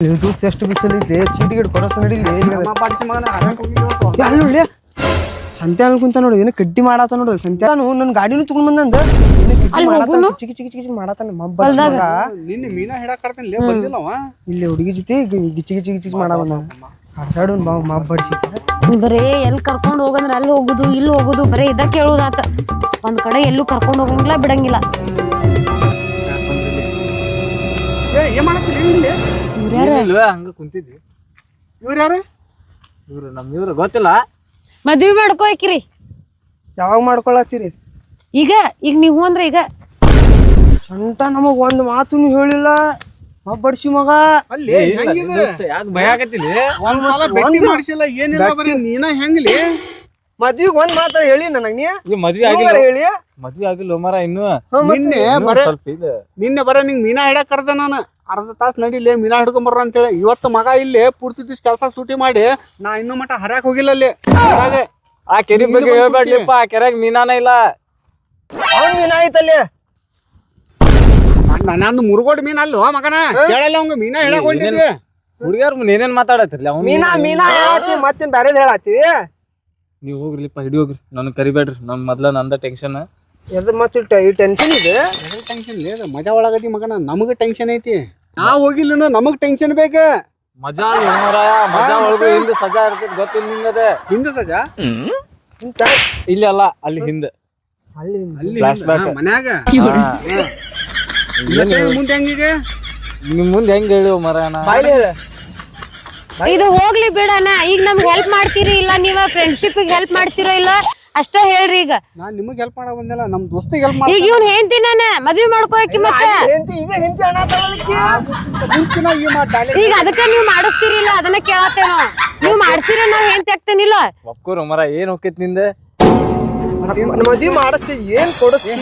ಇದು ಚೆಸ್ಟ್ ಬಿಸಿಲೈತಿ ಚೀಟಿ ಗಿಡ ಕೊಡಸ್ ನಡಿಲಿ. ಅಲ್ಲಿ ಕುಂತ ನೋಡಿ ಏನು ಕಡ್ಡಿ ಮಾಡಾತ ನೋಡಿ. ಸಂತೆ ನಾನು ನನ್ನ ಗಾಡಿನೂ ತಗೊಂಡ್ ಬಂದಂದ ಚಿಕ್ಕಿ ಚಿಕ್ಕಿ ಚಿಕ್ಕಿ ಮಾಡಾತಾನ ಮಬ್ಬ ಮೀನಾ ಹಿಡಾಕ್ ಲೇ ಬಂದಿಲ್ಲ ಅವ. ಇಲ್ಲಿ ಹುಡುಗಿ ಜೊತೆ ಗಿಚ್ಚಿ ಗಿಚ್ಚಿ ಗಿಚ್ಚಿ ಮಾಡ ಬಂದ ಹರ್ಸಾಡು ಬಾ ಮಬ್ಬ ಬಡ್ಸಿ ಬರೇ ಎಲ್ಲಿ ಕರ್ಕೊಂಡು ಹೋಗಂದ್ರೆ ಅಲ್ಲಿ ಹೋಗುದು ಇಲ್ಲಿ ಹೋಗುದು ಬರೇ ಇದ ಕೇಳುದಾತ. ಒಂದ್ ಕಡೆ ಎಲ್ಲೂ ಕರ್ಕೊಂಡು ಹೋಗಂಗಿಲ್ಲ ಬಿಡಂಗಿಲ್ಲ. ಏನ್ ಮಾಡತ್ತೀರಿ ಇಲ್ಲಿ ಇಲ್ವೇ ಹಂಗ ಕುಂತಿದ್ವಿ. ಇವ್ರು ಯಾರು ಇವ್ರು ನಮ್ ಇವ್ರು ಗೊತ್ತಿಲ್ಲ. ಮದ್ವಿ ಮಾಡ್ಕೋಕ್ರಿ ಯಾವಾಗ ಮಾಡ್ಕೊಳತ್ತೀರಿ? ಈಗ ಈಗ ನೀವು ಅಂದ್ರೆ ಈಗ. ಸೊಂಟ ನಮಗ್ ಒಂದ್ ಮಾತು ನೀವ್ ಹೇಳಿಲ್ಲ. ಬಡ್ಸಿ ಮಗ. ಅಲ್ಲಿ ಹೆಂಗಿದೆ? ಯಾಕೆ ಭಯ ಆಗತ್ತಿಲ್ಲ ಒಂದ್ ಸಲ ಭೇಟಿ ಮಾಡಿಸಿಲ್ಲ ಏನಿಲ್ಲ ಬರೀ ನೀನ ಹೆಂಗ್ಲಿ? ಮದ್ವಿಗ್ ಒಂದ್ ಮಾತ್ರ ಹೇಳಿ ನನಗ್ ನೀ? ಈ ಮದ್ವಿ ಇವ್ಗಾರ ಆಗಿಲ್ಲ ಹೇಳಿ. ಮದ್ವಿ ಆಗಿಲ್ಲ ಮರ ಇನ್ನು ನಿನ್ನೆ ಬರೇ ಸ್ವಲ್ಪ ಇದು. ನಿನ್ನೆ ಬರೇ ನಿಂಗ್ ಮೀನಾ ಹಿಡಕ್ ಕರ್ದ ನಾನು. ಅರ್ಧ ತಾಸ್ ನಡಿಲಿ ಮೀನಾ ಹಿಡ್ಕೊಂಬರ್ರ ಅಂತೇಳಿ. ಇವತ್ತು ಮಗ ಇಲ್ಲಿ ಪೂರ್ತಿ ದಿವ್ಸ ಕೆಲಸ ಸೂಟಿ ಮಾಡಿ ನಾ ಇನ್ನೂ ಮಟ ಹರ್ಯಾಕ್ ಹೋಗಿಲ್ಲ ಅಲ್ಲಿ. ಆ ಕೆರೆ ಬಗ್ಗೆ ಹೇಳ್ಬೇಡ್ಲಿಪ್ಪ ಆ ಕೆರೆಗ್ ಮೀನಾನ ಇಲ್ಲ. ಅವ್ನ್ ಮೀನ ಐತಲ್ಲಿ. ನಂದು ಮುರುಗೋಡ್ ಮೀನ ಅಲ್ಲೋ ಮಗನ? ಕೇಳಲ್ಲ ಅವಂಗ ಮೀನಾ ಹೇಳಕೊಂಡಿದ್ವಿ ಹುಡುಗಿಯರ್ ಏನೇನ್ ಮಾತಾಡತ್ತಿರ್ಲಿ ಅವ್ನು ಮೀನಾ ಮೀನಾ ಹೇಳತ್ತಿ ಮತ್ತೇನ್ ಬ್ಯಾರೇದ್ ಹೇಳತ್ತಿ ನೀವ್ ಹೋಗ್ರಿಪ್ಪ ಹಿಡಿ ಹೋಗ್ರಿ. ನನ್ನ ಕರಿಬೇಡ್ರಿ ನನ್ನ ಮೊದ್ಲ ನಂದ ಟೆನ್ಷನ್ ಎದ್ ಮತ್ತೆ ಈ ಟೆನ್ಷನ್ ಇದೆ? ಟೆನ್ಷನ್ ಇಲ್ಲ ಮಜಾ ಒಳಗದಿ ಮಗನ? ನಮಗೆ ಟೆನ್ಷನ್ ಐತಿ. ನಾವ್ ಹೋಗಿಲ್ಲ ನಮಗ್ ಟೆನ್ಷನ್ ಬೇಕ? ಮಜಾ ಮಜಾ ಒಳಗೂ ಹಿಂದ ಸಜಾ ಇರ್ತದೆ ಗೊತ್ತಿಲ್ಲ ಹಿಂದೆ ಹಿಂದೆ ಸಜಾ? ಇಲ್ಲ ಅಲ್ಲ ಅಲ್ಲಿ ಹಿಂದೆ. ಅಲ್ಲಿ ಅಲ್ಲಿ. ಹಿಂದ, ಮನ್ಯಾಗ? ಮುಂದೆ ಹೆಂಗೀಗ ನಿಮ್ ಮುಂದೆ ಹೆಂಗ್ ಹೇಳಿ. ಮರ ಇದು ಹೋಗ್ಲಿ ಬಿಡಣ. ಈಗ ನಮ್ಗೆ ಹೆಲ್ಪ್ ಮಾಡ್ತೀರಿ ಇಲ್ಲ ನೀವ ಫ್ರೆಂಡ್ಶಿಪ್ ಹೆಲ್ಪ್ ಮಾಡ್ತಿರೋ ಇಲ್ಲ ಅಷ್ಟೇ ಹೇಳ್ರಿ ಈಗ. ನಾನ್ ನಿಮಗ್ ಹೆಲ್ಪ್ ಮಾಡಕ್ ಬಂದಿಲ್ಲ ನಮ್ ದೋಸ್ತಿಗೆ ಹೆಲ್ಪ್ ಮಾಡ ಈಗ ಇವ್ನ್ ಹೆಂಡ್ತಿ ನಾನ? ಮದ್ವಿ ಮಾಡ್ಕೋಕಿ ಮತ್ತೆ? ಹೆಂಡ್ತಿ ಈಗ ಹೆಂಡತಿ ಅಣ್ಣ ತಗೊಳಕ್ಕೆ ಮುಂಚಿನ ಈ ಮಾತ್ ಡೈಲಾಗ್ ಈಗ ಅದಕ್ಕ ನೀವ್ ಮಾಡಿಸ್ತೀರಿ ಇಲ್ಲ ಅದನ್ನ ಕೇಳತ್ತೇನೋ. ನೀವ್ ಮಾಡ್ಸಿರ ನಾವ್ ಹೆಂಡ್ತಿ ಆಗ್ತೇನಿಲ್ಲ ಒಪ್ಕೋರು ಮರ ಏನ್ ಹೋಗ್ತೈತಿ ನಿಂದೆ? ಮದ್ವಿ ಮಾಡಿಸ್ತಿ ಏನ್ ಕೊಡಿಸ್ತಿ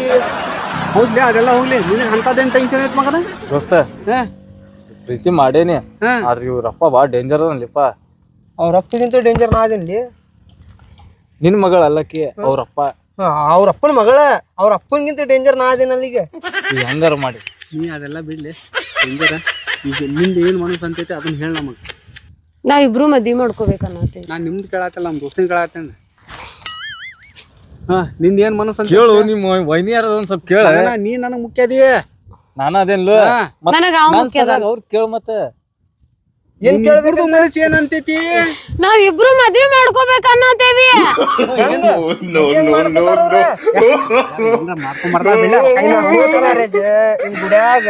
ಹೋಗ್ಲಿ ಅದೆಲ್ಲ ಹೋಗ್ಲಿ. ನಿನಗೆ ಅಂತದೇನ್ ಟೆನ್ಷನ್ ಐತ್ ಮಗನ? ದೋಸ್ತ ಹಾ? ಪ್ರೀತಿ ಮಾಡೇನಿ. ಹಾ. ಆದ್ರೆ ಇವ್ರಪ್ಪ ಬಾ ಡೇಂಜರ್ ಅದನ್ಲಿಪ್ಪ. ಅವ್ರ ಅಪ್ಪಗಿಂತ ಡೇಂಜರ್ ನಾ ಅದೇನ್ಲಿ? ನಿನ್ ಮಗಳ ಅಲ್ಲಕ್ಕಿ ಅವ್ರಪ್ಪ ಅವ್ರ ಅಪ್ಪನ ಮಗಳ ಅವ್ರ ಅಪ್ಪನಿಗಿಂತ ಡೇಂಜರ್ ನಾ ಈಗ ಹೆಂಗಾರ ಮಾಡಿ? ನೀ ಅದೆಲ್ಲ ಬಿಡ್ಲಿ ಹೆಂಗಾರ? ಈಗ ನಿಂದ ಏನ್ ಮನಸ್ಸು ಅಂತೈತಿ ಅದನ್ನ ಹೇಳ ನಮಗ್. ನಾವಿಬ್ರು ಮದ್ವಿ ಮಾಡ್ಕೋಬೇಕನ್ನತ್ತೀವಿ ನಾ ನಿಮ್ದು ಕೇಳತ್ತಲ್ಲ ನಮ್ ದೋಸ್ತಿನ ಕೇಳತ್ತೇನೆ ಹಾ ನಿಂದ ಏನ್ ಮನಸ್ಸು ಅಂತ ಕೇಳು ನಿಮ್ಮ ವೈನಿ ಯಾರದ ಒಂದ್ ಸ್ವಲ್ಪ ಕೇಳ. ನೀ ನನಗ್ ಮುಖ್ಯ ಅದಿ. ನಾನ ಅದೇನ್ಲು ಹಾ. ನನಗ ಅವ್ ಮುಖ್ಯ ಅದ. ಅವ್ರ ಕೇಳ ಮತ್ತ. ಏನ್ ಮನಸ್ಸು ಏನಂತೈತಿ? ನಾವಿಬ್ರು ಮದ್ವೆ ಮಾಡ್ಕೋಬೇಕನ್ನತೇವಿ ಮ್ಯಾರೇಜ್ ಇನ್ ಗುಡ್ಯಾಗ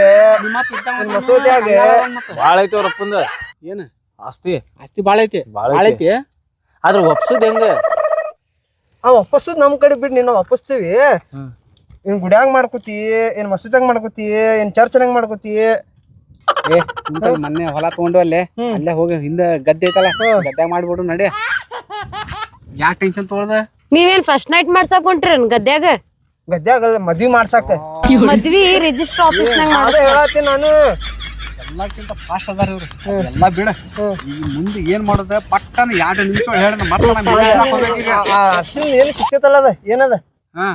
ಇನ್ ಮಸೂದ್ಯಾಗ. ಬಾಳ ಐತಿ ಅವ್ರ ಅಪ್ಪಂದ. ಏನ? ಆಸ್ತಿ. ಆಸ್ತಿ ಬಾಳ ಐತಿ. ಬಾಳ ಬಾಳ ಐತಿ. ಐತಿ. ಆದ್ರ ಒಪ್ಸದ್ ಹೆಂಗ? ಆ ವಾಪಸ್ಸು ನಮ್ ಕಡೆ ಬಿಡ್ ನೀನ್ ವಾಪಸ್ತೀವಿ ಇನ್ ಗುಡ್ಯಾಗ ಮಾಡ್ಕೋತಿ ಏನ್ ಮಸೀದಾಗ ಮಾಡ್ಕೋತಿ ಏನ್ ಚರ್ಚ್ನಾಗ ಮಾಡ್ಕೋತಿ ಏ ಸಿಂಪಲ್ ಮೊನ್ನೆ ಹೊಲ ತಗೊಂಡು ಅಲ್ಲೇ ಅಲ್ಲೇ ಹೋಗಿ ಹಿಂದೆ ಗದ್ದೆ ಐತಲ್ಲ ಗದ್ದೆ ಮಾಡ್ಬಿಡು ನಡಿ ಯಾಕೆ ಟೆನ್ಷನ್ ತೊಗೊಳ್ದ ನೀವೇನ್ ಫಸ್ಟ್ ನೈಟ್ ಮಾಡ್ಸಕ್ ಹೊಂಟ್ರಿ ಗದ್ಯಾಗ ಗದ್ದೆಗ ಮದ್ವಿ ಮಾಡ್ಸಾಕ ಮದ್ವಿ ರಿಜಿಸ್ಟರ್ ಆಫೀಸ್ ನಾಗ ಅದೇ ಹೇಳತ್ತೀನಿ ನಾನು ಎಲ್ಲಕ್ಕಿಂತ ಫಾಸ್ಟ್ ಅದಾರ ಇವ್ರು ಎಲ್ಲ ಬಿಡ ಈಗ ಮುಂದೆ ಏನ್ ಮಾಡೋದ ಪಟ್ಟನ ಎರಡು ನಿಮಿಷ ಹೇಳ ಮತ್ತೆ ಏನು ಅರ್ಶಿನ್ ಏನ್ ಸಿಕ್ತೈತಲ್ಲ ಅದ ಏನದ ಹಾ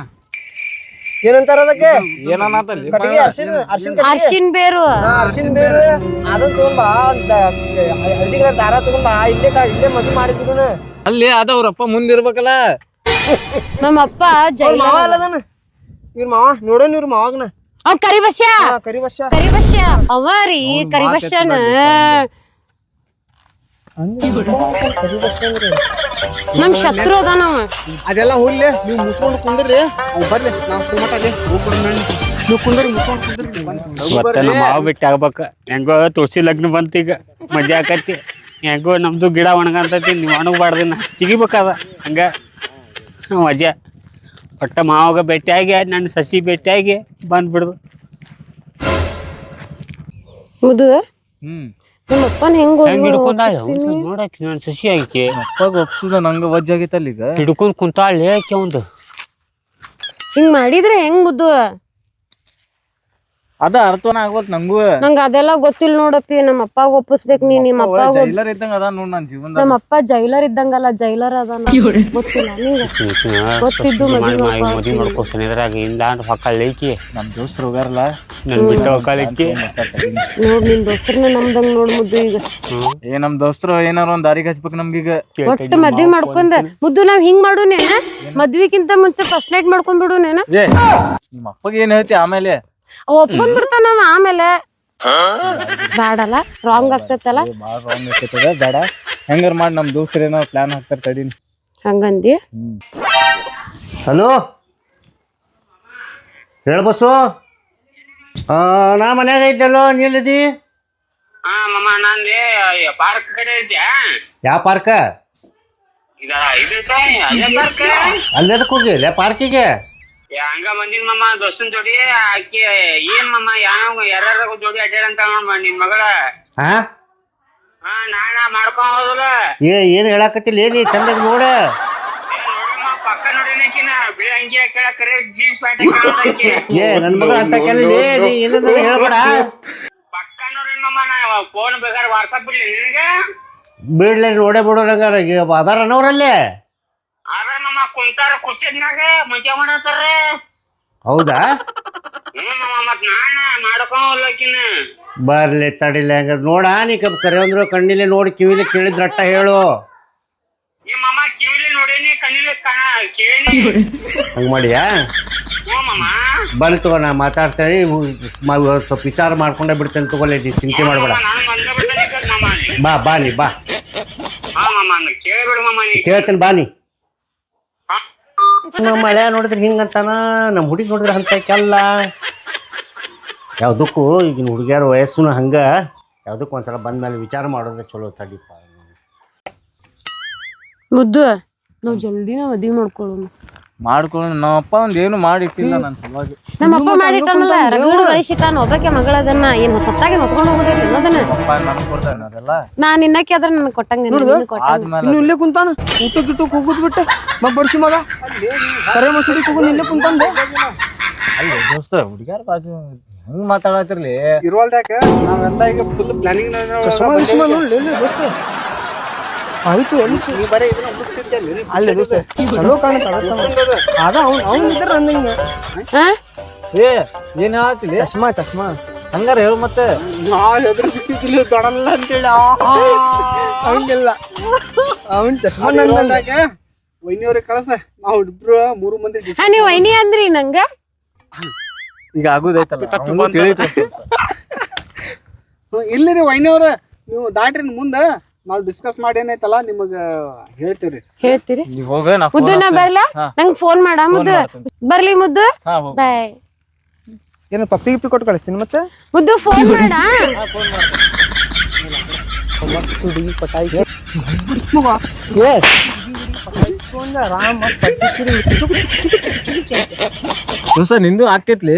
ಏನಂತಾರ ಅದಕ್ಕೆ? ಏನನ್ನತ್ತಲ್ಲಿ ಕಟ್ಟಿಗೆ ಅರ್ಶಿನ್ ಬೇರು ಕಟ್ಟಿಗೆ. ಅರ್ಶಿನ್ ಬೇರು. ಅದು ತುಂಬಾ ಬೇರೆ. ಅದನ್ನ ತಗೊಂಡ್ ಬಾ ಅಂತ ಹಳದಿ ಕಲರ್ ದಾರ ತಗೊಂಡ್ ಇಲ್ಲೇ ಕಾ- ಇಲ್ಲೇ ಮದ್ವೆ ಮಾಡಿದ್ವಿ ಅಲ್ಲಿ ಅದವ್ರಪ್ಪ ಮುಂದಿರ್ಬೇಕಲ್ಲ? ನಮ್ಮ ಅಪ್ಪ ಜೈ ಅವ್ರ ಮಾವ ಅಲ್ಲದನ ಇವ್ರ ಮಾವ? ನೋಡೋನ್ ಇವ್ರ ಮಾವಾಗನ? ಅವ್ ಕರಿಬಸ್ಯ. ಹಾ ಕರಿ ವರ್ಷ ಕರಿಬಸ್ಯ. ಅವ ರೀ ಕರಿಬಸ್ಯನ. ನಮ್ ಶತ್ರು ಅದಾನವ ಅದೆಲ್ಲ ಹೋಗ್ಲಿ ನೀವು ಮುಚ್ಕೊಂಡು ಕುಂದ್ರಿ. ಅವ್ ಬರ್ಲಿ ನಾವು ಕುಮಟ ಅಲ್ಲಿ ಹೋಗ್ಬಿಡು ನಡಿ. ನೀವು ಕುಂದ್ರಿ ಮುಚ್ಕೊಂಡು ಕುಂದ್ರಿ ಮತ್ತೆ ನಮ್ಮ ಮಾವ ಬಿಟ್ಟು ಆಗ್ಬೇಕ. ಹೆಂಗೋ ತುಳಸಿ ಲಗ್ನ ಬಂತ ಈಗ. ಮಜಾ ಆಕತಿ. ಹೆಂಗೋ ನಮ್ದು ಗಿಡ ಒಣಗಂತತಿ ನೀವು ಒಣಗಬಾರ್ದನ್ನ ಚಿಗಿಬೇಕಾದ ಹಂಗ. ಮಜಾ ಒಟ್ಟ ಮಾವಾಗ ಭೇಟಿಯಾಗಿ ನನ್ನ ಸಸಿ ಭೇಟಿಯಾಗಿ ಬಂದ್ಬಿಡ್ದು. ಮುದು ಹ್ಮ್. ನಮ್ಮ ಅಪ್ಪನ ಹೆಂಗ್ ಹೆಂಗ್ ಹಿಡ್ಕೊಂಡಾಳ ನೋಡಕ್ಕೆ ನನ್ನ ಸಸಿ ಆಕಿ. ಅಪ್ಪಾಗ ಒಪ್ಸುದ ನಂಗ ವಜ್ಜ ಆಗೈತಲ್ಲ ಈಗ. ಹಿಡ್ಕೊಂಡ್ ಕುಂತಾಳೆ ಆಕಿ ಒಂದು ಹಿಂಗ್ ಮಾಡಿದ್ರೆ ಹೆಂಗ್ ಮುದ್ದು ಅದ ಅರ್ಥನ ಆಗೋತ್ ನಂಗೂ. ನಂಗ ಅದೆಲ್ಲ ಗೊತ್ತಿಲ್ಲ ನೋಡಪ್ಪಿ ನಮ್ಮ ಅಪ್ಪಾಗ ಒಪ್ಪಿಸ್ಬೇಕ್ ನೀ ನಿಮ್ಮ ಅಪ್ಪಾಗ ಜೈಲರ್ ಇದ್ದಂಗ ಅದ ನೋಡ್ ನನ್ ಜೀವನದಾಗ. ನಮ್ಮ ಅಪ್ಪ ಜೈಲರ್ ಇದ್ದಂಗಲ್ಲ ಜೈಲರ್ ಅದಾನ. ಗೊತ್ತಿಲ್ಲ ನಿಂಗ ಗೊತ್ತಿದ್ದು ಮದ್ವೆ ಮಾಡ್ಕೊ ಮದುವೆ ಮಾಡ್ಕೋ ಸನಿದ್ರಾಗ ಇಂದಾಂಡ್ ಹೊಕ್ಕಳಿಕ್ಕಿ ನಮ್ ದೋಸ್ತರು ಹೋಗಾರಲ್ಲ ನನ್ ಬಿಟ್ಟು ಹೊಕ್ಕಳಿಕ್ಕಿ ನೋಡ್ ನಿನ್ ದೋಸ್ತರ್ನ ನಮ್ದಂಗ್ ನೋಡ್ ಮುದ್ದು ಈಗ. ಏ ನಮ್ ದೋಸ್ತರು ಏನಾರ ಒಂದ್ ದಾರಿಗೆ ಹಚ್ಬೇಕು ನಮ್ಗೀಗ. ಒಟ್ಟು ಮದ್ವಿ ಮಾಡ್ಕೊಂಡ. ಮುದ್ದು ನಾವ್ ಹಿಂಗ್ ಮಾಡುನೇನ? ಮದ್ವಿಕಿಂತ ಮುಂಚೆ ಫಸ್ಟ್ ನೈಟ್ ಮಾಡ್ಕೊಂಡ್ ಬಿಡುನೇನ? ನಿಮ್ಮ ಅಪ್ಪಗೆ ಏನ್ ಹೇಳ್ತಿ ಆಮೇಲೆ? ಒಪ್ಕೊಂಡ್ ಬಿಡ್ತಾನ ಆಮೇಲೆ. ಬ್ಯಾಡಲ್ಲ ರಾಂಗ್ ಆಗ್ತೈತಲ್ಲ. ಬಾಳ್ ರಾಂಗ್ ಬೇಡ. ಹೆಂಗಾರ ಮಾಡಿ ನಮ್ ದೋಸ್ತರು ಏನೋ ಪ್ಲಾನ್ ಹಾಕ್ತಾರ ತಡೀನಿ ಹಂಗಂದಿ? ಹಲೋ? ಹೇಳ ಬಸ್ಸು ಆ, ನಾ ಮನ್ಯಾಗ ಐತಲ್ಲೋ ನಿಲ್ಲದಿ ಹಾ ಪಾರ್ಕ್ ಕಡೆ ಇದ್ಯಾ? ಯಾವ ಪಾರ್ಕ ಇದ ಇದು ಅಲ್ಲೇ ಪಾರ್ಕ್ ಅಲ್ಲೆದಕ್ಕೆ ಹೋಗಿ ಪಾರ್ಕಿಗೆ ಹಂಗ ಬಂದಿನ್ ಮಮ್ಮ ದೋಸ್ತನ್ ಜೋಡಿ ಆಕಿ ಏನ್ ಮಮ್ಮ ಯಾವ ಯಾರ ಜೋಡಿ ಅಡ್ಡಾಡಂತ ನೋಡ್ ನಿನ್ ಮಗಳ ಹಾ ಹಾ ನಾನ ಮಾಡ್ಕೊಂಡ್ ಹೋದಲ್ಲ ಏ ಏನು ಹೇಳಕತ್ತಿಲ್ಲ ಏನಿ ಚಂದಾಗ ನೋಡ ನೋಡಮ್ಮ ಪಕ್ಕ ನೋಡಿನಕಿನ ಬಿಳಿ ಅಂಗಿ ಹಾಕಳ ಕರೆ ಜೀನ್ಸ್ ಪ್ಯಾಂಟ್ ಹಾಕಿ ಏ ನನ್ನ ಮಗ ಅಂತ ಕೆಲ ನೀ ಏನಂದ್ರೆ ಹೇಳ್ಬೇಡ ಪಕ್ಕ ನೋಡಿನ ಮಮ್ಮ ನಾ ಫೋನ್ ಬೇಕಾದ್ರೆ ವಾಟ್ಸಪ್ ಬಿಡ್ಲಿ ನಿನಗ ಬಿಡ್ಲೆ ನೋಡೇ ಬಿಡೋ ನಂಗಾರ ಅದಾರ ಅನ್ನೋರಲ್ಲೇ ಕುಂತಾರ ಮಜಾ ಮಾಡತ್ತಾರ ಹೌದಾ? ಮತ್ ನಾನ ಬರ್ಲಿ ತಡಿಲಿ ಹಂಗ ನೋಡ ನೀ ಕಬ್ ಕರೆ ಅಂದ್ರು ಕಣ್ಣಿಲೆ ನೋಡಿ ಕಿವಿಲಿ ಕೇಳಿದ್ರ ಅಟ್ಟ ಹೇಳು. ಕಿವಿಲಿ ನೋಡೇನಿ ಕಣ್ಣಿಲಿ ಕಣ ಕೇಳಿ ಹಂಗ ಮಾಡಿಯಾ? ಹ್ಞೂ ತಗೋ ನಾ ಮಾತಾಡ್ತೇನೆ. ಸ್ವಲ್ಪ ವಿಚಾರ ಮಾಡ್ಕೊಂಡೇ ಬಿಡ್ತೇನೆ ತಗೊಳ್ಳಿ ನೀ ಚಿಂತೆ ಮಾಡಬೇಡ. ನಾನು ಬಾ ಬಾ ನೀ ಬಾ. ಹಾ ಕೇಳ್ಬಿಡು ನೀ. ಕೇಳ್ತೇನೆ ಬಾ ನೀ. ನಮ್ಮ ಮಳೆ ನೋಡಿದ್ರೆ ಹಿಂಗಂತಾನ ನಮ್ಮ ಹುಡುಗಿ ನೋಡಿದ್ರೆ ಅಂತ ಕೆಲ್ಲ. ಯಾವುದಕ್ಕೂ ಈಗಿನ ಹುಡುಗಿಯರ ವಯಸ್ಸುನು ಹಂಗ. ಯಾವುದಕ್ಕೂ ಒಂದ್ಸಲ ಬಂದ್ಮೇಲೆ ವಿಚಾರ ಮಾಡೋದೇ ಚಲೋ ತಡಿಪ. ಮುದ್ದು ಜಲ್ದಿ ಜಲ್ದಿನ ಮದ್ವಿ ಮಾಡ್ಕೊಳ್ಳೋಣ ಮಾಡ್ಕೊಂಡು ನಮ್ಮಪ್ಪ ಒಂದ್ ಏನು ಮಾಡಿಟ್ಟಿಲ್ಲ ನನ್ ಸಲುವಾಗಿ. ನಮ್ಮ ಅಪ್ಪ ಮಾಡಿಟ್ಟಾನಲ್ಲ ರಗಡು ಗಳಿಸಿಟ್ಟಾನ ಒಬ್ಬಕ್ಕೆ ಮಗಳದನ್ನ ಏನ್ ಸತ್ತಾಗಿ ಹೊತ್ಕೊಂಡು ಹೋಗೋದಿಲ್ಲ ಅನ್ನೋದನ್ನ ಅಪ್ಪ ನನ್ ಕೊಡ್ತಾನೆ ಅದೆಲ್ಲ? ನಾನ್ ಇನ್ನಕ್ಕೆ ಅದ್ರ ನನ್ ಕೊಟ್ಟಂಗ. ಆದ್ಮೇಲೆ ಇನ್ನು ಇಲ್ಲೇ ಕುಂತಾನ? ಊಟ ಗಿಟ್ಟು ಹೋಗುದ್ ಬಿಟ್ಟ. ಮ ಬಡ್ಸಿ ಮಗ. ಕರೆ ಮಸೂಡಿ ತಗೊಂಡ್ ಇಲ್ಲೇ ಕುಂತಾನ್ದೆ ಅಲ್ಲ ದೋಸ್ತ ಹುಡುಗ್ಯಾರ ಬಾಜು. ಹೆಂಗ್ ಮಾತಾಡತಿರ್ಲಿ? ಇರುವಲ್ದಾಕ ನಾವೆಲ್ಲ ಈಗ ಫುಲ್ ಪ್ಲಾನಿಂಗ್ ನೋಡ್ಲಿ ದೋಸ್ತ. ಆಯ್ತು ನೀ ಬರೀ ಇದನ್ನ ಹುಡುಕ್ತಿದ್ದಲ್ಲಿ ಅಲ್ಲೇ ದೋಸ್ತ ಚಲೋ ಕಾಣತ್ತ ಅದ ಅವ್ನು. ಅವ್ನು ಇದ್ರ ನಂದಂಗ ಹಾ? ಏ ಏನ್ ಹೇಳತ್ತಿಲಿ ಚಶ್ಮಾ ಚಶ್ಮಾ ಹಂಗಾರ ಹೇಳು ಮತ್ತೆ. ನಾ ಎದುರು ಬಿಟ್ಟಿದ್ದಿಲ್ಲ ದೊಡಲ್ಲ ಅಂತೇಳಿ. ಹಂಗಿಲ್ಲ. ಅವನ್ ಚಶ್ಮಾ ನಂದಾಗ ವೈನಿಯವ್ರಿಗೆ ಕಳಸ. ನಾವು ಇಬ್ರು ಮೂರು ಮಂದಿ ಹಾ ನೀವ್ ವೈನಿ ಅಂದ್ರಿ ನಂಗ? ಈಗ ಆಗುದೈತಲ್ಲ ತಿಳಿತು ಹ್ಞೂ, ರೀ ವೈನಿಯವ್ರ ನೀವು ದಾಟ್ರಿ ಮುಂದ. ನಾವು ಡಿಸ್ಕಸ್ ಮಾಡಿ ಏನೈತಲ್ಲ ನಿಮಗ ಹೇಳ್ತೀವ್ರಿ. ಹೇಳ್ತೀರಿ? ನೀವು ಹೋಗ ನಾ ಮುದ್ದು ನಾ. ಬರ್ಲಾ? ನಂಗ್ ಫೋನ್ ಮಾಡ ಮುದ್ದು. ಬರ್ಲಿ ಮುದ್ದು. ಹಾ ಹೋಗ್. ಬಾಯ್ ಏನು ಪಪ್ಪಿ ಗಿಪ್ಪಿ ಕೊಟ್ಟು ಕಳಿಸ್ತೀನಿ ಮತ್ತೆ? ಮುದ್ದು ಫೋನ್ ಮಾಡ. ಹುಡುಗಿ ಪಟಾಯಿ ಇಸ್ಕೊಂಡ ರಾಮ ಪಟ್ಟಿಸಿರಿ ಚುಕ್ ಚುಕ್ ಚುಕ್ ಚುಕ್ ಚುಕ್ ಚುಕ್ ನಿಂದು ಆಕೈತ್ಲಿ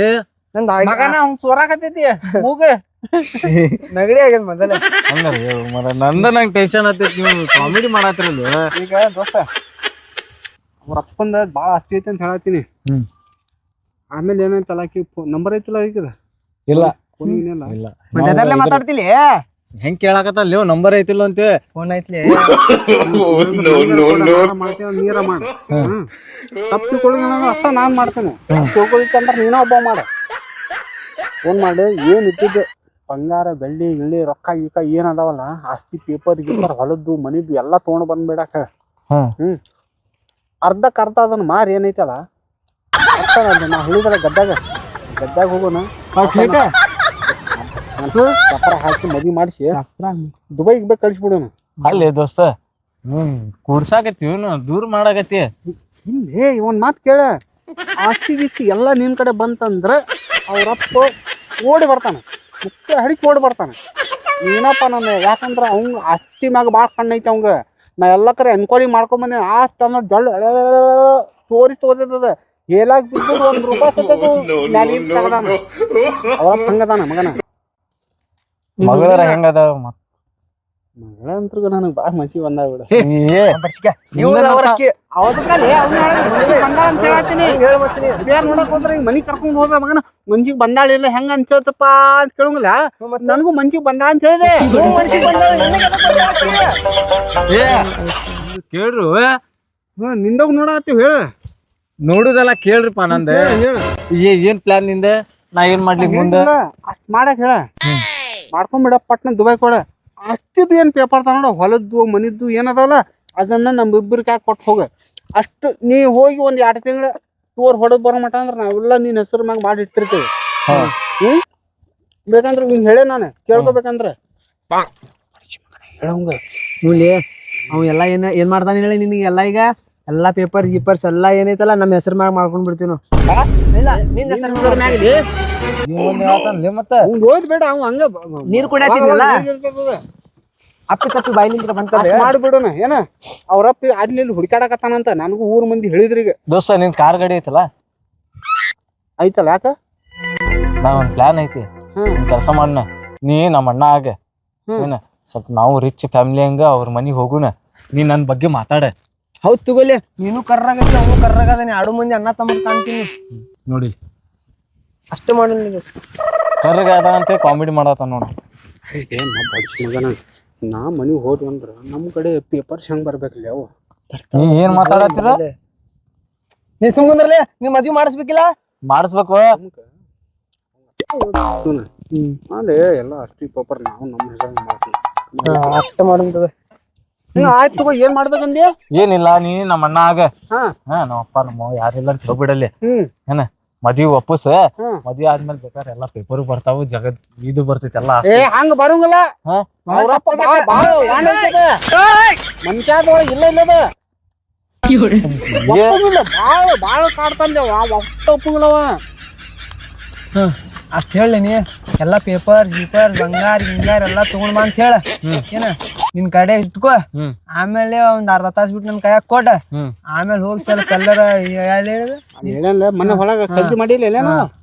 ನಂದ್ ಆಗ- ಮಗನ ಅವ್ನ್ ಸೋರಾಕತ್ತೈತಿ ಮೂಗ ನಗಡಿ ಆಗ್ಯದ ಮೊದಲ. ಹಂಗಾರ ಹೇಳು ಮರ ನಂದ ನಂಗೆ ಟೆನ್ಷನ್ ಆತೈತಿ ನೀವು ಕಾಮಿಡಿ ಮಾಡತ್ತಿರಲ್ಲ ಈಗ ದೋಸ್ತ ಅವ್ರ ಅಪ್ಪಂದ ಭಾಳ ಆಸ್ತಿ ಐತಿ ಅಂತ ಹೇಳತ್ತೀನಿ. ಹ್ಮ್. ಆಮೇಲೆ ಏನೇನ್ ಆಕಿ ನಂಬರ್ ಐತಿಲ್ಲ ಈಗದ? ಇಲ್ಲ. ಫೋನ್ ಏನಿಲ್ಲ ಇಲ್ಲ? ಮತ್ತೆ ಅದರಲ್ಲೇ ಮಾತಾಡ್ತಿಲಿ? ಹೆಂಗ್ ಕೇಳಾಕತ್ತ ಲೇವ್ ನಂಬರ್ ಐತಿಲ್ಲ ಅಂತ. ಫೋನ್ ಐತ್ಲಿ. ಮಾಡ್ತೇವೆ ನೀರ ಮಾಡ. ತಪ್ಪು ತಿಳ್ಕೊಳ್ಳಿ ಅಷ್ಟ ನಾನ್ ಮಾಡ್ತೇನೆ. ನೀನೋ ನೀನ ಒಬ್ಬ ಮಾಡ. ಫೋನ್ ಮಾಡಿ ಏನ್ ಇಟ್ಟಿದ್ದೆ ಬಂಗಾರ ಬೆಳ್ಳಿ ಇಳ್ಳಿ ರೊಕ್ಕ ಗಿಕ್ಕ ಏನ್ ಅದಾವಲ್ಲ ಆಸ್ತಿ ಪೇಪರ್ ಗೀಪರ್ ಹೊಲದ್ದು ಮನಿದ್ದು ಎಲ್ಲಾ ತಗೊಂಡ್ ಬಂದ್ಬೇಡಾಕ. ಹ್ಮ್. ಅರ್ಧಕ್ ಅರ್ಧ ಅದನ್ನ ಮಾರಿ ಏನೈತಲ್ಲ? ಅರ್ಥ ನಾ ಹೇಳಿದ್ರೆ ಗದ್ದಾಗ. ಗದ್ದಾಗ ಹೋಗೋಣ. ಚಪ್ರ ಹಾಕಿ ಮದ್ವಿ ಮಾಡಿಸಿ. ದುಬೈಗೆ ಬೇಕು ಕಳಿಸ್ಬಿಡೋಣ. ಅಲ್ಲಿ ದೋಸ್ತ. ಹ್ಮ್. ಕೂಡ್ಸಾಕತ್ತೀವಿ ದೂರ ಮಾಡಾಕತ್ತಿ. ಇಲ್ಲೇ ಇವನ್ ಮಾತು ಕೇಳ. ಆಸ್ತಿ ಗೀಸ್ತಿ ಎಲ್ಲ ನಿನ್ ಕಡೆ ಬಂತಂದ್ರ ಅವ್ರಪ್ಪ ಓಡಿ ಬರ್ತಾನ. ಮುಖ್ಯ ಹಡಿಕ್ ನೋಡಿ ಬರ್ತಾನೆ. ಏನಪ್ಪ ನನ್ನ ಯಾಕಂದ್ರ ಅವಂಗ ಅಸ್ತಿ ಮ್ಯಾಗ ಭಾಳ ಐತೆ ಅವಂಗ. ನಾ ಎಲ್ಲ ಕಡೆ ಎನ್ಕ್ವೈರಿ ಮಾಡ್ಕೊಂಡ್ ಬಂದೆ ಆಸ್ಟ್ ಅನ್ನೋ ಜೊಳ್ಳ ತೋರಿ ತೋರಿದ ಏಲಾಗಿ ಬಿದ್ದು ಒಂದ್ ರೂಪಾಯಿ ತಗದಾನ? ಅವ್ರಪ್ಪ ಹಂಗದಾನ ಮಗನ? ಮಗಳರ ಹೆಂಗದ ಮಗಳ ಅಂತೂ ನನಗೆ ಭಾಳ ಮಸಿ ಬಂದ ಬಿಡ ಬಂದಾಳ ಅಂತ ಹೇಳತ್ತೀನಿ ಹೇಳ ಮತ್ತೀನಿ ಬೇರೆ ನೋಡಕ್ ಹೋದ್ರೆ ಈಗ ಮನಿ ಕರ್ಕೊಂಡ್ ಹೋದ ಮಗನ ಮನ್ಸಿಗೆ ಬಂದಾಳ ಇಲ್ಲ ಹೆಂಗ ಅನ್ಸತ್ತಪ್ಪ ಅಂತ ಕೇಳಂಗಿಲ್ಲ. ನನಗೂ ಮನ್ಸಿಗೆ ಬಂದಾಳ ಅಂತ ಹೇಳಿದೆ. ಕೇಳ್ರು ಹ್ಮ್ ನಿಂದೋಗ್ ನೋಡತ್ತೀವಿ ಹೇಳ. ನೋಡುದಲ್ಲ ಕೇಳ್ರಿಪ್ಪ ನಂದೆ. ಹೇಳ ಏ ಏನ್ ಪ್ಲಾನ್ನಿಂದ? ನಾ ಏನ್ ಮಾಡ್ಲಿ ಮುಂದೆ? ಅಷ್ಟ್ ಮಾಡಕ್ ಹೇಳ. ಮಾಡ್ಕೊಂಬಿಡ ಪಟ್ನ ದುಬೈ ಕೊಡ. ಅಷ್ಟಿದ್ ಏನ್ ಪೇಪರ್ ತಗೊಂಡ ಹೊಲದ್ದು ಮನಿದ್ದು ಏನದಲ್ಲ ಅದನ್ನ ನಮ್ಮಿಬ್ಬರಿಗೆ ಹಾಕಿ ಕೊಟ್ಟು ಹೋಗ. ಅಷ್ಟು ನೀ ಹೋಗಿ ಒಂದ್ ಎರಡು ತಿಂಗಳ ಟೂರ್ ಹೊಡೆದ್ ಬರೋ ಮಟ ಅಂದ್ರೆ ನಾವೆಲ್ಲ ನಿನ್ ಹೆಸರು ಮ್ಯಾಗ ಮಾಡಿ ಇಟ್ಟಿರ್ತೀವಿ. ಹ್ಞೂ ಬೇಕಂದ್ರೆ ನಿಂಗೆ ಹೇಳೇ ನಾನು. ಕೇಳ್ಕೊಬೇಕಂದ್ರೆ. ಹೇಳಂಗ ನೋಡ್ಲಿ ಅವ್ ಎಲ್ಲ ಏನ್ ಏನ್ ಮಾಡ್ತಾನ ಹೇಳಿ ನಿನಗೆ ಎಲ್ಲ ಈಗ? ಎಲ್ಲಾ ಪೇಪರ್ ಗೀಪರ್ಸ್ ಎಲ್ಲಾ ಏನೈತಲ್ಲ ನಮ್ಮ ಹೆಸರು ಮ್ಯಾಗ ಮಾಡ್ಕೊಂಡ್ ಬಿಡ್ತೀವಿ ನಾವು ಇಲ್ಲ ನಿನ್ ಹೆಸರು ಮತ್ತ? ಓದ್ ಬೇಡ ಅವ್ ಹಂಗ ನೀರ್ ಕುಡಿಯತ್ತಿದ್ನಲ್ಲ ಅಪ್ಪಿ ತಪ್ಪಿ ಬಾಯ್ಲಿಂದ ಬಂತದೆ ಮಾಡ್ಬಿಡೋಣ ಏನ? ಅವ್ರಪ್ಪ ಅಲ್ಲಿ ಇಲ್ಲಿ ಹುಡುಕಾಡಕತ್ತಾನಂತ ನನಗೂ ಊರ್ ಮಂದಿ ಹೇಳಿದ್ರಿ ಈಗ. ದೋಸ್ತ ನಿನ್ ಕಾರ್ ಗಾಡಿ ಐತಲ್ಲ? ಐತಲ್ಲ ಯಾಕ? ನಾ ಒಂದ್ ಪ್ಲಾನ್ ಐತಿ. ಕೆಲಸ ಮಾಡ್ನ. ನೀ ನಮ್ಮ ಅಣ್ಣ ಆಗ. ಏನ? ಸ್ವಲ್ಪ ನಾವು ರಿಚ್ ಫ್ಯಾಮಿಲಿ ಹಂಗ ಅವ್ರ ಮನಿಗ್ ಹೋಗುಣ ನೀ ನನ್ ಬಗ್ಗೆ ಮಾತಾಡ. ಹೌದ್ ತಗೋಲಿ ನೀನು ಕರ್ರಾಗತ್ತಿ ಅವನು ಕರ್ರಾಗದಾನೆ. ಆಡು ಮಂದಿ ಅಣ್ಣ ತಮ್ಮ ಕಾಣ್ತೀನಿ. ನೋಡಿ. ಅಷ್ಟೇ ಮಾಡು ಕರ್ರಾಗ ಅಂತ ಕಾಮಿಡಿ ಮಾಡತ್ತ ನೋಡ. ಏನ್ ಬಡ್ಸ್ ಮಗನ ನಾ ಮನಿಗ್ ಹೋದ್ವಿ ಅಂದ್ರ ನಮ್ ಕಡೆ ಪೇಪರ್ಸ್ ಹೆಂಗ್ ಬರ್ಬೇಕಲ್ಲ ಅವು ನೀ ಏನ್ ಮಾತಾಡತ್ತೀರ? ನೀ ಸುಮ್ಕುಂದ್ರಲೆ ನೀ ಮದ್ವಿ ಮಾಡಿಸ್ಬೇಕಿಲ್ಲ? ಮಾಡಿಸ್ಬೇಕು. ಸುನ ಅಂದ್ರೆ ಎಲ್ಲ ಅಷ್ಟಿ ಪೇಪರ್ ನಾವು ನಮ್ಮ ಹೆಸರು ಮಾಡ್ತೀವಿ. ಅಷ್ಟೇ ತಗೋ. ಹ್ಮ್. ಆಯ್ತು ತಗೋ ಏನ್ ಮಾಡ್ಬೇಕಂದಿ ಏನಿಲ್ಲ ನೀ ನಮ್ಮ ಅಣ್ಣ ಆಗ. ಹಾ ಹಾ ನಮ್ಮಪ್ಪ ನಮ್ಮ ಯಾರಿಲ್ಲ ಅಂತ ಹೇಳ್ಬಿಡಲ್ಲಿ. ಹ್ಮ್. ಏನ? ಮದ್ವಿ ಒಪ್ಪಸ್. ಮದ್ವಿ ಆದ್ಮೇಲೆ ಬೇಕಾದ್ರೆ ಎಲ್ಲಾ ಪೇಪರ್ ಬರ್ತಾವ ಜಗತ್ ಇದು ಬರ್ತೈತಿ ಎಲ್ಲಾ ಏ ಹಂಗ ಬರಂಗಿಲ್ಲ. ಹಾ? ಅವ್ರಪ್ಪ ಬಾಳ ಬಾಳ ವಾಂಡ್ ಐತದ. ಇಲ್ಲ ಇಲ್ಲದ ಒಪ್ಪಂಗಿಲ್ಲ ಬಾಳ ಬಾಳ ಕಾಡ್ತಾನ ಒಟ್ಟ ಒಪ್ಪಂಗಿಲ್ಲವ ಅಷ್ಟ್ ಹೇಳಿ ನೀ. ಎಲ್ಲಾ ಪೇಪರ್ ಗೀಪರ್ ಬಂಗಾರ ಗಿಂಗಾರ ಎಲ್ಲಾ ತಗೊಂಡ್ ಬಾ ಅಂತ ಹೇಳ. ಏನ? ನಿನ್ ಕಡೆ ಇಟ್ಕೋ. ಆಮೇಲೆ ಒಂದ್ ಅರ್ಧ ತಾಸ್ ಬಿಟ್ಟು ನನ್ ಕೈಯಾಗ ಕೊಟ್ಟ ಆಮೇಲೆ ಹೋಗಿ ಸ್ವಲ್ಪ ಕಲ್ಲರ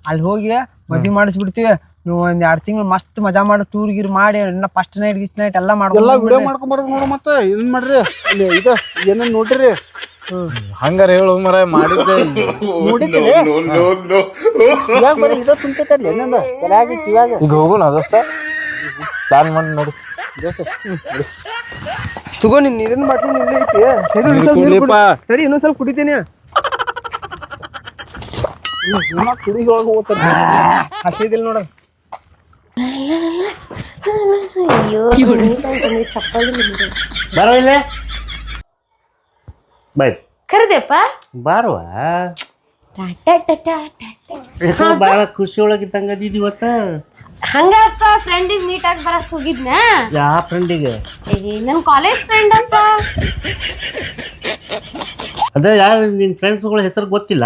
ಅಲ್ಲಿ ಹೋಗಿ ಮದ್ವಿ ಮಾಡಿಸ್ಬಿಡ್ತೀವಿ. ನೀವು ಒಂದ್ ಎರಡ್ ತಿಂಗಳು ಮಸ್ತ್ ಮಜಾ ಮಾಡಿ ಟೂರ್ ಗೀರ್ ಮಾಡಿ ಇನ್ನ ಫಸ್ಟ್ ನೈಟ್ ಗಿಸ್ಟ್ ನೈಟ್ ಎಲ್ಲಾ ಎಲ್ಲಾ ಮಾಡ್ಕೊಂಡು ವಿಡಿಯೋ ಮಾಡ್ಕೊಂಡ್ ಬರ್ಬೇಕು ನೋಡು ಮತ್ತೆ. ಏನ್ ಮಾಡ್ರಿ? ಇದ ಇದು ಏನೇನ್ ನೋಡ್ರಿ? ಹಂಗಾರ ಹೇಳು ಮರ ಮಾಡಿದ್ದೆ ನೋಡಿದ್ದಿಲ್ಲ ಇವಾಗ ಬರೀ ಇದ ತುಂಬ್ತೈತಲ್ಲ ಏನಂದ ಈಗ ಹೋಗೋಣ ದೋಸ್ತ. ಪ್ಲಾನ್ ಮಾಡಿ ನೋಡಿ. ತಗೋ ನೀನ್ ನೀರಿನ ಬಾಟ್ಲಿ ನಿಲ್ಲೇ ಐತಿ. ಸರಿ ಇನ್ನೊಂದ್ ಸ್ವಲ್ಪ ನೀರ್ ಕುಡಿ. ಸರಿ ಇನ್ನೊಂದ್ ಸ್ವಲ್ಪ ಕುಡಿತೀನಿ. ಹಸಿದಿಲ್ಲ ನೋಡ. ಅಯ್ಯೋ ನೀಟಂತಂದ್ರೆ ಚಪ್ಪಲಿ ಬರೋ ಇಲ್ಲೇ? ಬಾಯ್ ಕರ್ದೆಪ್ಪ? ಬಾರವಾ? ಟ ಟ ಟ ಟ ಟ. ಭಾಳ ಖುಷಿ ಒಳಗಿದ್ದಂಗ ಅದಿದ್ ಇವತ್ತ? ಹಂಗಪ್ಪ ಫ್ರೆಂಡಿಗೆ ಮೀಟ್ ಆಗಿ ಬರಕ್ ಹೋಗಿದ್ನ? ಯಾ ಫ್ರೆಂಡಿಗೆ ನನ್ ಕಾಲೇಜ್ ಫ್ರೆಂಡ್ ಅಪ್ಪ. ಅದೇ ಯಾರು ನಿನ್ ಫ್ರೆಂಡ್ಸ್ಗಳ ಹೆಸರು ಗೊತ್ತಿಲ್ಲ?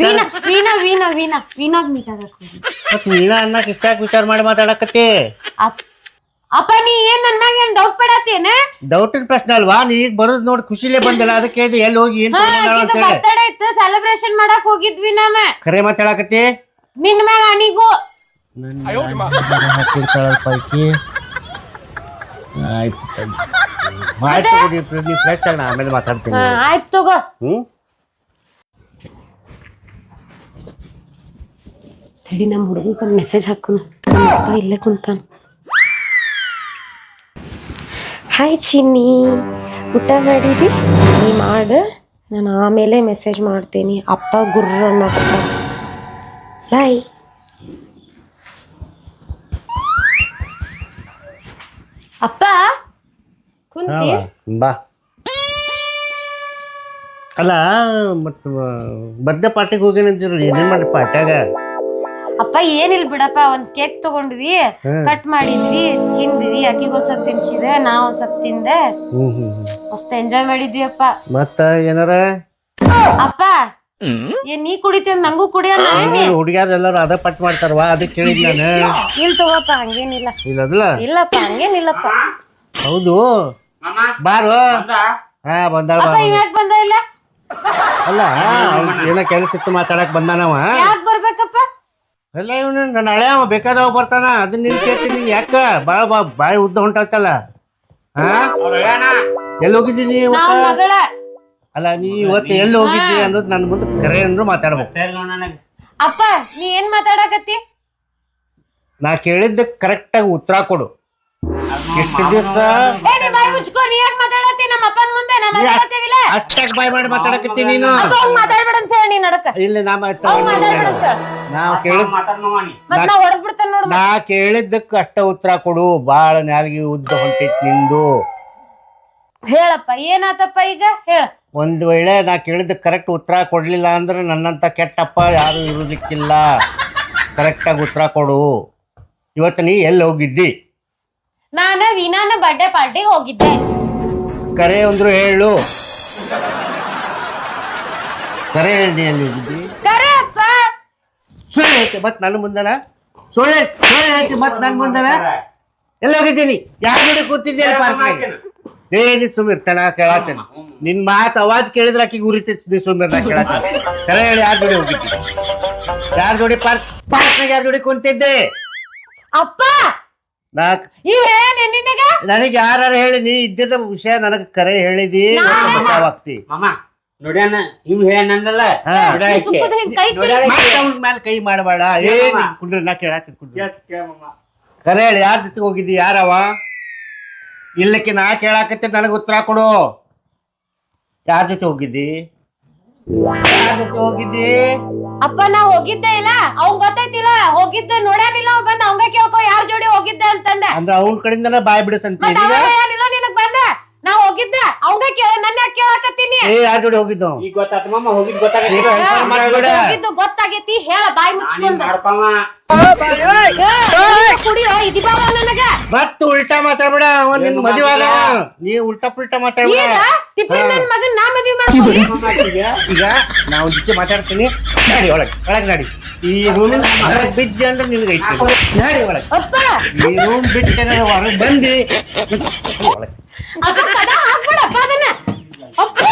ವೀಣಾ ವೀಣಾ ವೀಣಾ ವೀಣಾ ವೀಣಾಗ್ ಮೀಟ್ ಆಗಕ್ ಹೋಗಿ ನೀನ ಅನ್ನಕ್ ಇಷ್ಟಾಕ್ ವಿಚಾರ ಮಾಡಿ ಮಾತಾಡಕತ್ತಿ. ಅಪ್ ಅಪ್ಪ ನೀ ಏನ್ ನನ್ ಮ್ಯಾಗ ಏನ್ ಡೌಟ್ ಪಡತ್ತೇನ ಡೌಟಿನ ಪ್ರಶ್ನೆ ಅಲ್ವಾ? ನೀ ಈಗ ಬರೋದ್ ನೋಡಿ ಖುಷಿಲೇ ಬಂದಿಲ್ಲ ಅದಕ್ಕೆ ಹೇಳಿದೆ ಎಲ್ಲಿ ಹೋಗಿ ಏನ್ ತಗೊಂಡಾಳ ಅಂತ ಹೇಳಿ ಬರ್ತಡೇ ಇತ್ತು ಸೆಲೆಬ್ರೇಷನ್ ಮಾಡಕ್ ಹೋಗಿದ್ವಿ ನಾವ. ಖರೆ ಮಾತಾಡಕತ್ತಿ. ನಿನ್ ಮ್ಯಾಗ ಅನಿಗೂ. ಪೈಕಿ ಆಯ್ತು ತಡಿ. ಆಯ್ತು ತಗೋ, ನೀ ನೀ ಫ್ರೆಶ್ ಆಗ ಆಮೇಲೆ ಮಾತಾಡ್ತೀನಿ. ಹಾ ಆಯ್ತು ತಗೋ. ಹ್ಮ್? ಸರಿ ನಮ್ಮ ಹುಡುಗನ್ ಮೆಸೇಜ್ ಹಾಕೋಣ ಇಲ್ಲೇ ಕುಂತಾನ. ಹಾಯ್ ಚಿನ್ನಿ. ಊಟ ಮಾಡಿದಿ? ನೀ ಮಾಡು. ನಾನು ಆಮೇಲೆ ಮೆಸೇಜ್ ಮಾಡ್ತೀನಿ. ಅಪ್ಪ ಗುರ್ರ ಅನ್ನೋ ಬಾಯ್ ಅಪ್ಪ, ಕುಂತಿ? ಬಾ. ಅಲ್ಲ, ಮತ್ತೆ ಬರ್ತ್ಡೇ ಪಾರ್ಟಿಗೆ ಹೋಗೇನಂತೀರಲ್ಲ ಏನೇನು ಮಾಡಿ ಪಾರ್ಟ್ಯಾಗ ಅಪ್ಪ ಏನಿಲ್ಲ ಬಿಡಪ್ಪ ಒಂದ್ ಕೇಕ್ ತಗೊಂಡ್ವಿ ಕಟ್ ಮಾಡಿದ್ವಿ ತಿಂದ್ವಿ ಅಕ್ಕಿಗೂ ಸ್ವಲ್ಪ ತಿನ್ಸಿದೆ ನಾವು ಸ್ವಲ್ಪ ತಿಂದೆ. ಹ್ಮ್ ಹ್ಮ್ ಹ್ಮ್. ಮಸ್ತ್ ಎಂಜಾಯ್ ಮಾಡಿದ್ವಿ ಅಪ್ಪ. ಮತ್ತ ಏನಾರ? ಅಪ್ಪ ಏನ್ ನೀ ಕುಡಿತೀನಿ ನಂಗೂ ಕುಡಿಯಲ್ಲ ಹುಡುಗ್ಯಾರ ಎಲ್ಲಾರು ಅದ ಪಟ್ ಮಾಡ್ತಾರವಾ ಅದಕ್ಕೆ ಕೇಳಿದ್ ನಾನು. ಇಲ್ ತಗೋಪ್ಪ ಹಂಗೇನಿಲ್ಲ. ಇಲ್ಲದಲ್ಲ? ಇಲ್ಲಪ್ಪ ಹಂಗೇನಿಲ್ಲಪ್ಪ. ಹೌದು. ಬಾರು. ಹಾ ಬಂದಾಳ ಬಾ ಅಪ್ಪ ಇವ್ ಯಾಕ್ ಬಂದ ಇಲ್ಲ? ಅಲ್ಲ ಏನ ಏನೋ ಕೆಲಸ ಇತ್ತು ಮಾತಾಡಕ್ ಬಂದಾನವ. ಯಾಕ್ ಅಲ್ಲ ಇವನು ನನ್ನ ಹಳೆ ಅವ ಬೇಕಾದವ ಬರ್ತಾನ. ಅದನ್ನ ನಿನ್ ಕೇಳ್ತೀನಿ ಯಾಕ? ಬಾಳ ಬಾ ಬಾಯಿ ಉದ್ದ ಹೊಂಟಾತಲ್ಲ. ಹಾ? ಎಲ್ಲಿ ಹೋಗಿದ್ದೀನಿ ನಾವ್ ಇವತ್ತ? ಮಗಳ. ಅಲ್ಲ ನೀ ಇವತ್ತು ಎಲ್ಲಿ ಹೋಗಿದ್ದೀನಿ ಅನ್ನೋದು ನನ್ನ ಮುಂದೆ ಕರೆ ಅಂದ್ರು ಮಾತಾಡ್ಬೇಕು. ಅಪ್ಪ ನೀ ಏನ್ ಮಾತಾಡಕತ್ತಿ? ನಾ ಕೇಳಿದ್ದ ಕರೆಕ್ಟಾಗಿ ಉತ್ತರ ಕೊಡು. ಎಷ್ಟು ದಿವಸ ಏ ನೀ ಬಾಯ್ ಮುಚ್ಕೋ ನೀ ಯಾಕೆ ಮಾತಾಡತ್ತಿ? ನಮ್ಮ ಅಪ್ಪನ ಮುಂದೆ ನಾ ಮಾತಾಡತ್ತೀವಿಲ್ಲ ಅಷ್ಟಾಗಿ ಬಾಯ್ ಮಾಡಿ ಮಾತಾಡಕತ್ತಿ ನೀನು. ಅಪ್ಪ ಅವ್ನ್ ಮಾತಾಡ್ಬೇಡ ಅಂತ ಹೇಳಿ ನೀ ನಡಕ. ಇಲ್ಲ ನಾ ಅವ್ನ್ ಮಾತಾಡ್ಬೇಡ ಅಂತ ಹೇಳಿ. ನಾವು ಕೇಳಿದ್ ಮತ್ ನಾ ಹೊಡೆದ್ ಬಿಡ್ತೇನೆ ನೋಡ್ ನಾ ಕೇಳಿದ್ದಕ್ಕೆ ಅಷ್ಟ ಉತ್ತರ ಕೊಡು. ಬಾಳ ನಾಲ್ಗಿ ಉದ್ದ ಹೊಂಟಿತ್ ನಿಂದು. ಹೇಳಪ್ಪ ಏನಾತಪ್ಪ ಈಗ? ಹೇಳ. ಒಂದ್ ವೇಳೆ ನಾ ಕೇಳಿದ್ದಕ್ಕೆ ಕರೆಕ್ಟ್ ಉತ್ತರ ಕೊಡ್ಲಿಲ್ಲ ಅಂದ್ರೆ ನನ್ನಂತ ಕೆಟ್ಟಪ್ಪ ಯಾರು ಇರೋದಕ್ಕಿಲ್ಲ ಕರೆಕ್ಟಾಗಿ ಉತ್ತರ ಕೊಡು. ಇವತ್ತು ನೀ ಎಲ್ಲಿ ಹೋಗಿದ್ದಿ? ನಾನು ವಿನಾನ ಬರ್ಡೇ ಪಾರ್ಟಿಗೆ ಹೋಗಿದ್ದೆ. ಕರೆ ಅಂದ್ರು ಹೇಳು. ಕರೆ ಹೇಳಿ ಎಲ್ಲಿ ಹೋಗಿದ್ದಿ? ಕರೆ ಸುಳ್ಳು ಹೇಳ್ತಿ ಮತ್ ನನ್ನ ಮುಂದನ? ಸುಳ್ಳು ಸುಳ್ಳು ಹೇಳ್ತಿ ಮತ್ ನನ್ ಮುಂದನ? ಎಲ್ಲ ಹೋಗಿದ್ದೀನಿ? ಯಾರ ಜೋಡಿ ಕೂತಿದ್ದೀನಿ ಏನಿ ಸುಮೀರ್ ತಣ ಕೇಳತ್ತೇನೆ ನಿನ್ ಮಾತು ಅವಾಜ್ ಕೇಳಿದ್ರೆ ಆಕಿಗೆ ಉರಿತೈತಿ ನಾ ಕೇಳತ್ತೇನೆ ಕರೆ ಹೇಳಿ ಯಾರ ಜೋಡಿ ಹೋಗಿದ್ದಿ? ಯಾರ ಜೋಡಿ ಪಾರ್ಕ್ ಪಾರ್ಕ್ನಾಗ ಯಾರ ಜೋಡಿ ಕುಂತಿದ್ದೆ? ಅಪ್ಪ! ನಾ ಇವ್ ಹೇಳ ನಿನಗ ನನಗೆ ಯಾರು ಹೇಳಿ ನೀ ಇದ್ದಿದ್ದ ವಿಷಯ ನನಗೆ ಕರೆ ಹೇಳಿದಿ ಅವಾಗ್ತಿ ನೋಡ್ಯಾನ? ಇವ್ ಹೇಳಂದಲ್ಲ ಹಾ. ಸುಮ್ಮನೆ ಹಿಂಗ್ ಕೈ ತಿರ್ಗಿ- ಮೇಲೆ ಕೈ ಮಾಡಬೇಡ. ಏನ್ ಕುಂಡ್ರಿ ನಾ ಕೇಳತ್ತೀನಿ ಕುಂಡ್ರಿ. ಕರೆ ಹೇಳಿ ಯಾರ ಜೊತೆ ಹೋಗಿದ್ದಿ ಯಾರವ? ಇಲ್ಲಕ್ಕೆ ನಾ ಕೇಳಾಕತ್ತೆ ನನಗೆ ಉತ್ತರ ಕೊಡು. ಯಾರ ಜೊತೆ ಹೋಗಿದ್ದಿ? ಯಾರ ಜೊತೆ ಹೋಗಿದ್ದಿ? ಅಪ್ಪ ನಾ ಹೋಗಿದ್ದೆ ಇಲ್ಲ. ಅವ್ನ್ ಗೊತ್ತೈತಿಲ್ಲ. ಹೋಗಿದ್ದೆ ನೋಡಲಿಲ್ಲ ಅವ್ ಬಂದ್. ಅವಂಗ ಕೇಳ್ಕೊ ಯಾರ್ ಜೋಡಿ ಹೋಗಿದ್ದೆ ಅಂತಂದ. ಅಂದ್ರೆ ಅವನ ಕಡೆಯಿಂದನ ಬಾಯ್ ಬಿಡಿಸಂತ ಅಂತ ಅವ ಬಂದ ನಾ ಹೋಗಿದ್ದೆ. ಅವಂಗ ಕೇಳ ನನ್ನ ಯಾಕೆ ಕೇಳಾಕತ್ತೀನಿ? ಏ ಯಾರ ಜೋಡಿ ಹೋಗಿದ್ದು? ಈಗ ಗೊತ್ತಾತ ಮಾಮ ಹೋಗಿದ್ ಈಗ confirm ಮಾಡ್ಬೇಡ. ಹೋಗಿದ್ದು ಗೊತ್ತಾಗೈತಿ ಹೇಳ ಬಾಯಿ ಮುಚ್ಕೊಂಡು. ಕುಡಿಯೋ ಇದಿ ಬಾವ ನನಗ. ಮತ್ ಉಲ್ಟಾ ಮಾತಾಡ್ಬೇಡ ಅವ ನಿನ್ ಮದುವಾಗ ನೀ ಉಲ್ಟಾ ಪುಲ್ಟಾ ಮಾತಾಡ್ಬೇಡ. ಈಗ ತಿಪ್ರಿ ನನ್ ಮಗನ್ ನಾ ಮದ್ವಿ ಮಾಡ್ಕೊಳ್ಳಿ ಈಗ ನಾವು ಜೊತೆ ಮಾತಾಡ್ತೀನಿ. ನಡಿ ಒಳಗೆ ಒಳಗೆ ನಡಿ. ಈ ರೂಮ್ ಹೊರಗೆ ಬಿದ್ದಿ ಅಂದ್ರೆ ನಿನ್ಗೆ ಐತಿ ನಡಿ ಒಳಗೆ. ಅಪ್ಪ! ಈ ರೂಮ್ ಬಿಟ್ಟು ಹೊರಗೆ ಬಂದಿ. ಒಳಗೆ. அப்பா அப்பா தானே அப்பா